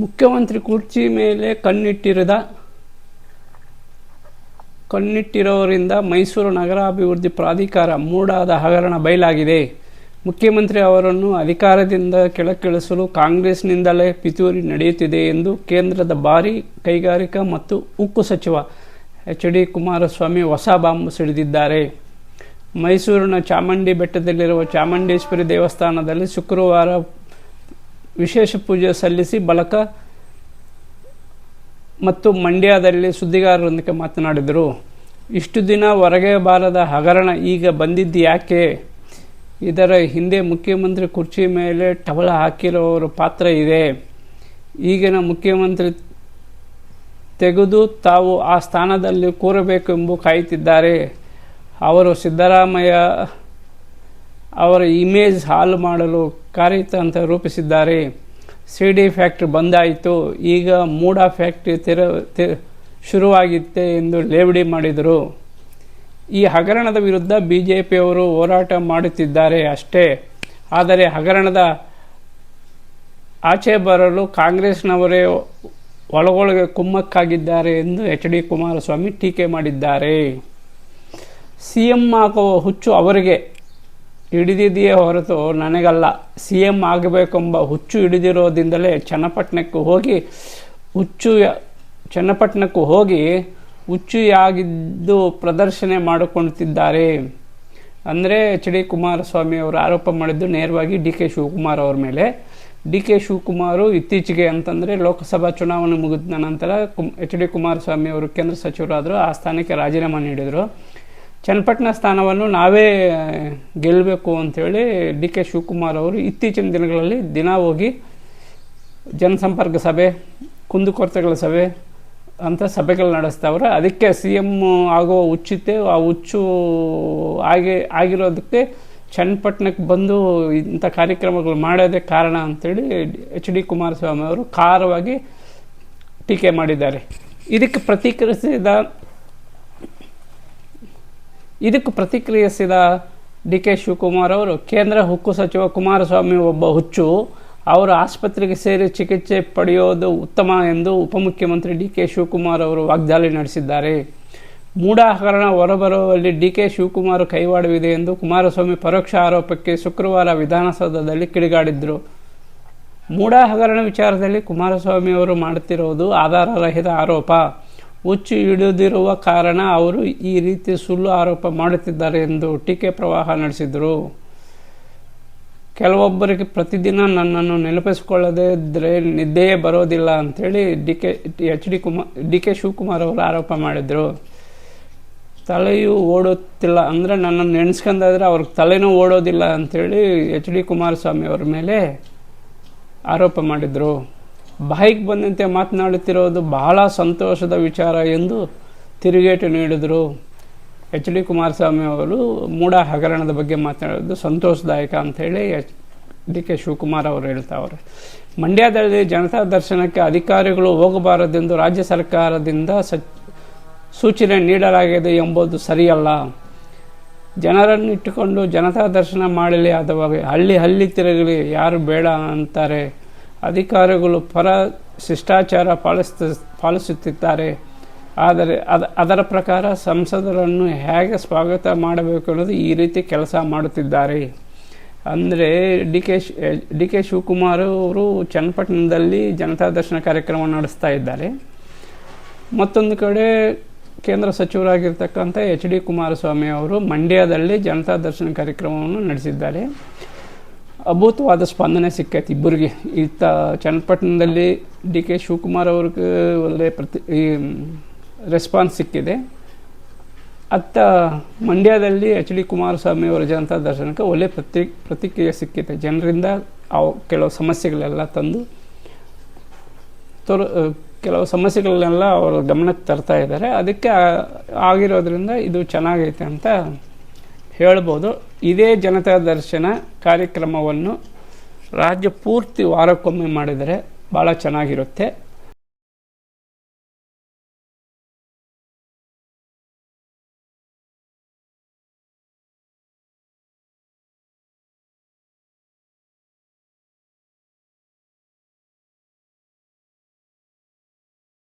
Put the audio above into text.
ಮುಖ್ಯಮಂತ್ರಿ ಕುರ್ಚಿ ಮೇಲೆ ಕಣ್ಣಿಟ್ಟಿರದ, ಕಣ್ಣಿಟ್ಟಿರೋರಿಂದ ಮೈಸೂರು ನಗರಾಭಿವೃದ್ಧಿ ಪ್ರಾಧಿಕಾರ ಮೂಡಾದ ಹಗರಣ ಬಯಲಾಗಿದೆ. ಮುಖ್ಯಮಂತ್ರಿ ಅವರನ್ನು ಅಧಿಕಾರದಿಂದ ಕೆಳಕ್ಕಿಳಿಸಲು ಕಾಂಗ್ರೆಸ್ನಿಂದಲೇ ಪಿತೂರಿ ನಡೆಯುತ್ತಿದೆ ಎಂದು ಕೇಂದ್ರದ ಭಾರಿ ಕೈಗಾರಿಕಾ ಮತ್ತು ಉಕ್ಕು ಸಚಿವ ಎಚ್ ಡಿ ಕುಮಾರಸ್ವಾಮಿ ಹೊಸ ಬಾಂಬ್ ಸಿಡಿದಿದ್ದಾರೆ ಮೈಸೂರಿನ ಚಾಮುಂಡಿ ಬೆಟ್ಟದಲ್ಲಿರುವ ಚಾಮುಂಡೇಶ್ವರಿ ದೇವಸ್ಥಾನದಲ್ಲಿ ಶುಕ್ರವಾರ ವಿಶೇಷ ಪೂಜೆ ಸಲ್ಲಿಸಿ ಬಳಕ ಮತ್ತು ಮಂಡ್ಯದಲ್ಲಿ ಸುದ್ದಿಗಾರರೊಂದಿಗೆ ಮಾತನಾಡಿದರು. ಇಷ್ಟು ದಿನ ಹೊರಗೆ ಬಾರದ ಹಗರಣ ಈಗ ಬಂದಿದ್ದು ಯಾಕೆ? ಇದರ ಹಿಂದೆ ಮುಖ್ಯಮಂತ್ರಿ ಕುರ್ಚಿ ಮೇಲೆ ಟವಳ ಹಾಕಿರೋರ ಪಾತ್ರ ಇದೆ. ಈಗಿನ ಮುಖ್ಯಮಂತ್ರಿ ತೆಗೆದು ತಾವು ಆ ಸ್ಥಾನದಲ್ಲಿ ಕೂರಬೇಕೆಂಬು ಕಾಯುತ್ತಿದ್ದಾರೆ. ಅವರು ಸಿದ್ದರಾಮಯ್ಯ ಅವರ ಇಮೇಜ್ ಹಾಲು ಮಾಡಲು ಕಾರ್ಯತಂತ್ರ ರೂಪಿಸಿದ್ದಾರೆ. ಸಿ ಡಿ ಫ್ಯಾಕ್ಟ್ರಿ ಬಂದಾಯಿತು ಈಗ ಮೂಡಾ ಫ್ಯಾಕ್ಟ್ರಿ ತೆರ, ತೆ, ಶುರುವಾಗಿತ್ತೆ ಎಂದು ಲೇವಡಿ ಮಾಡಿದರು. ಈ ಹಗರಣದ ವಿರುದ್ಧ ಬಿ ಜೆ ಪಿಯವರು ಹೋರಾಟ ಮಾಡುತ್ತಿದ್ದಾರೆ ಅಷ್ಟೇ. ಆದರೆ ಹಗರಣದ ಆಚೆ ಬರಲು ಕಾಂಗ್ರೆಸ್ನವರೇ ಒಳಗೊಳಗೆ ಕುಮ್ಮಕ್ಕಾಗಿದ್ದಾರೆ ಎಂದು ಎಚ್ ಡಿ ಕುಮಾರಸ್ವಾಮಿ ಟೀಕೆ ಮಾಡಿದ್ದಾರೆ. ಸಿ ಎಂ ಹುಚ್ಚು ಅವರಿಗೆ ಹಿಡಿದಿದೆಯೇ ಹೊರತು ನನಗಲ್ಲ. ಸಿ ಎಂ ಆಗಬೇಕೆಂಬ ಹುಚ್ಚು ಹಿಡಿದಿರೋದ್ರಿಂದಲೇ ಚನ್ನಪಟ್ಟಣಕ್ಕೂ ಹೋಗಿ ಹುಚ್ಚು ಚನ್ನಪಟ್ಟಣಕ್ಕೂ ಹೋಗಿ ಹುಚ್ಚುಯಾಗಿದ್ದು ಪ್ರದರ್ಶನ ಮಾಡಿಕೊಳ್ತಿದ್ದಾರೆ. ಅಂದರೆ ಎಚ್ ಡಿ ಕುಮಾರಸ್ವಾಮಿ ಅವರು ಆರೋಪ ಮಾಡಿದ್ದು ನೇರವಾಗಿ ಡಿ ಕೆ ಶಿವಕುಮಾರ್ ಅವರ ಮೇಲೆ. ಡಿ ಕೆ ಶಿವಕುಮಾರು ಇತ್ತೀಚೆಗೆ ಅಂತಂದರೆ ಲೋಕಸಭಾ ಚುನಾವಣೆ ಮುಗಿದ ನಂತರ ಕುಮ್ ಎಚ್ ಡಿ ಕುಮಾರಸ್ವಾಮಿ ಅವರು ಕೇಂದ್ರ ಸಚಿವರಾದರು, ಆ ಸ್ಥಾನಕ್ಕೆ ರಾಜೀನಾಮೆ ನೀಡಿದರು. ಚನ್ನಪಟ್ಟಣ ಸ್ಥಾನವನ್ನು ನಾವೇ ಗೆಲ್ಲಬೇಕು ಅಂಥೇಳಿ ಡಿ ಕೆ ಶಿವಕುಮಾರ್ ಅವರು ಇತ್ತೀಚಿನ ದಿನಗಳಲ್ಲಿ ದಿನ ಹೋಗಿ ಜನಸಂಪರ್ಕ ಸಭೆ ಕುಂದುಕೊರತೆಗಳ ಸಭೆ ಅಂತ ಸಭೆಗಳು ನಡೆಸ್ತಾವ್ರೆ. ಅದಕ್ಕೆ ಸಿ ಎಂ ಆಗೋ ಹುಚ್ಚಿತ್ತೆ, ಆ ಹುಚ್ಚು ಆಗಿ, ಆಗಿರೋದಕ್ಕೆ ಚನ್ನಪಟ್ಟಣಕ್ಕೆ ಬಂದು ಇಂಥ ಕಾರ್ಯಕ್ರಮಗಳು ಮಾಡೋದೇ ಕಾರಣ ಅಂಥೇಳಿ ಎಚ್ ಡಿ ಕುಮಾರಸ್ವಾಮಿ ಅವರು ಖಾರವಾಗಿ ಟೀಕೆ ಮಾಡಿದ್ದಾರೆ. ಇದಕ್ಕೆ ಪ್ರತಿಕ್ರಿಯಿಸಿದ ಇದಕ್ಕೆ ಪ್ರತಿಕ್ರಿಯಿಸಿದ ಡಿ ಕೆ ಶಿವಕುಮಾರ್ ಅವರು, ಕೇಂದ್ರ ಹುಕ್ಕು ಸಚಿವ ಕುಮಾರಸ್ವಾಮಿ ಒಬ್ಬ ಹುಚ್ಚು, ಅವರು ಆಸ್ಪತ್ರೆಗೆ ಸೇರಿ ಚಿಕಿತ್ಸೆ ಪಡೆಯೋದು ಉತ್ತಮ ಎಂದು ಉಪಮುಖ್ಯಮಂತ್ರಿ ಡಿ ಕೆ ಶಿವಕುಮಾರ್ ಅವರು ವಾಗ್ದಾಳಿ ನಡೆಸಿದ್ದಾರೆ. ಮೂಡಾಹರಣ ಹೊರಬರುವಲ್ಲಿ ಡಿ ಕೆ ಶಿವಕುಮಾರ್ ಕೈವಾಡವಿದೆ ಎಂದು ಕುಮಾರಸ್ವಾಮಿ ಪರೋಕ್ಷ ಆರೋಪಕ್ಕೆ ಶುಕ್ರವಾರ ವಿಧಾನಸೌಧದಲ್ಲಿ ಕಿಡಿಗಾಡಿದ್ರು. ಮೂಢ ಹಗರಣ ವಿಚಾರದಲ್ಲಿ ಕುಮಾರಸ್ವಾಮಿ ಅವರು ಮಾಡುತ್ತಿರುವುದು ಆಧಾರರಹಿತ ಆರೋಪ. ಹುಚ್ಚು ಹಿಡಿದಿರುವ ಕಾರಣ ಅವರು ಈ ರೀತಿ ಸುಳ್ಳು ಆರೋಪ ಮಾಡುತ್ತಿದ್ದಾರೆ ಎಂದು ಟೀಕೆ ಪ್ರವಾಹ ನಡೆಸಿದರು. ಕೆಲವೊಬ್ಬರಿಗೆ ಪ್ರತಿದಿನ ನನ್ನನ್ನು ನೆನಪಿಸಿಕೊಳ್ಳದೇ ಇದ್ದರೆ ನಿದ್ದೆಯೇ ಬರೋದಿಲ್ಲ ಅಂಥೇಳಿ D K, H D Kumar, D K Shivakumar ಅವರು ಆರೋಪ ಮಾಡಿದರು. ತಲೆಯು ಓಡುತ್ತಿಲ್ಲ ಅಂದರೆ ನನ್ನನ್ನು ನೆನೆಸ್ಕೊಂಡಾದರೆ ಅವ್ರಿಗೆ ತಲೆನೂ ಓಡೋದಿಲ್ಲ ಅಂಥೇಳಿ ಎಚ್ ಡಿ ಕುಮಾರಸ್ವಾಮಿ ಅವರ ಮೇಲೆ ಆರೋಪ ಮಾಡಿದರು. ಬಾಯಿಗೆ ಬಂದಂತೆ ಮಾತನಾಡುತ್ತಿರೋದು ಬಹಳ ಸಂತೋಷದ ವಿಚಾರ ಎಂದು ತಿರುಗೇಟು ನೀಡಿದರು ಎಚ್ ಡಿ ಕುಮಾರಸ್ವಾಮಿ ಅವರು. ಮೂಡ ಹಗರಣದ ಬಗ್ಗೆ ಮಾತನಾಡೋದು ಸಂತೋಷದಾಯಕ ಅಂಥೇಳಿ ಎಚ್ ಡಿ ಕೆ ಶಿವಕುಮಾರ್ ಅವರು ಹೇಳ್ತಾವ್ರೆ. ಮಂಡ್ಯದಲ್ಲಿ ಜನತಾ ದರ್ಶನಕ್ಕೆ ಅಧಿಕಾರಿಗಳು ಹೋಗಬಾರದೆಂದು ರಾಜ್ಯ ಸರ್ಕಾರದಿಂದ ಸಚ್ ಸೂಚನೆ ನೀಡಲಾಗಿದೆ ಎಂಬುದು ಸರಿಯಲ್ಲ. ಜನರನ್ನು ಇಟ್ಟುಕೊಂಡು ಜನತಾ ದರ್ಶನ ಮಾಡಲಿ ಅಥವಾ ಹಳ್ಳಿ ಹಳ್ಳಿ ತಿರುಗಲಿ ಯಾರು ಬೇಡ ಅಂತಾರೆ. ಅಧಿಕಾರಿಗಳು ಪರ ಶಿಷ್ಟಾಚಾರ ಪಾಲಿಸ್ತ, ಪಾಲಿಸುತ್ತಿದ್ದಾರೆ. ಆದರೆ ಅದ, ಅದರ ಪ್ರಕಾರ ಸಂಸದರನ್ನು ಹೇಗೆ ಸ್ವಾಗತ ಮಾಡಬೇಕು ಅನ್ನೋದು ಈ ರೀತಿ ಕೆಲಸ ಮಾಡುತ್ತಿದ್ದಾರೆ. ಅಂದರೆ D K D K Shivakumar ಅವರು ಚನ್ನಪಟ್ಟಣದಲ್ಲಿ ಜನತಾ ದರ್ಶನ ಕಾರ್ಯಕ್ರಮ ನಡೆಸ್ತಾ ಇದ್ದಾರೆ. ಮತ್ತೊಂದು ಕಡೆ ಕೇಂದ್ರ ಸಚಿವರಾಗಿರ್ತಕ್ಕಂಥ ಎಚ್ ಡಿ ಕುಮಾರಸ್ವಾಮಿ ಅವರು ಮಂಡ್ಯದಲ್ಲಿ ಜನತಾ ದರ್ಶನ ಕಾರ್ಯಕ್ರಮವನ್ನು ನಡೆಸಿದ್ದಾರೆ. ಅಭೂತವಾದ ಸ್ಪಂದನೆ ಸಿಕ್ಕೈತೆ ಇಬ್ಬರಿಗೆ. ಇತ್ತ ಚನ್ನಪಟ್ಟಣದಲ್ಲಿ ಡಿ ಕೆ ಶಿವಕುಮಾರ್ ಅವ್ರಿಗೆ ಒಳ್ಳೆ ಪ್ರತಿ, ಈ ರೆಸ್ಪಾನ್ಸ್ ಸಿಕ್ಕಿದೆ. ಅತ್ತ ಮಂಡ್ಯದಲ್ಲಿ ಎಚ್ ಡಿ ಕುಮಾರಸ್ವಾಮಿ ಅವರ ಜನತಾ ದರ್ಶನಕ್ಕೆ ಒಳ್ಳೆ ಪ್ರತಿ, ಪ್ರತಿಕ್ರಿಯೆ ಸಿಕ್ಕಿದೆ. ಜನರಿಂದ ಅವು ಕೆಲವು ಸಮಸ್ಯೆಗಳೆಲ್ಲ ತಂದು ತೋರ್ ಕೆಲವು ಸಮಸ್ಯೆಗಳನ್ನೆಲ್ಲ ಅವರು ಗಮನಕ್ಕೆ ತರ್ತಾ ಇದ್ದಾರೆ. ಅದಕ್ಕೆ ಆಗಿರೋದ್ರಿಂದ ಇದು ಚೆನ್ನಾಗೈತೆ ಅಂತ ಹೇಳ್ಬೋದು. ಇದೇ ಜನತಾ ದರ್ಶನ ಕಾರ್ಯಕ್ರಮವನ್ನು ರಾಜ್ಯ ಪೂರ್ತಿ ವಾರಕ್ಕೊಮ್ಮೆ ಮಾಡಿದರೆ ಭಾಳ ಚೆನ್ನಾಗಿರುತ್ತೆ.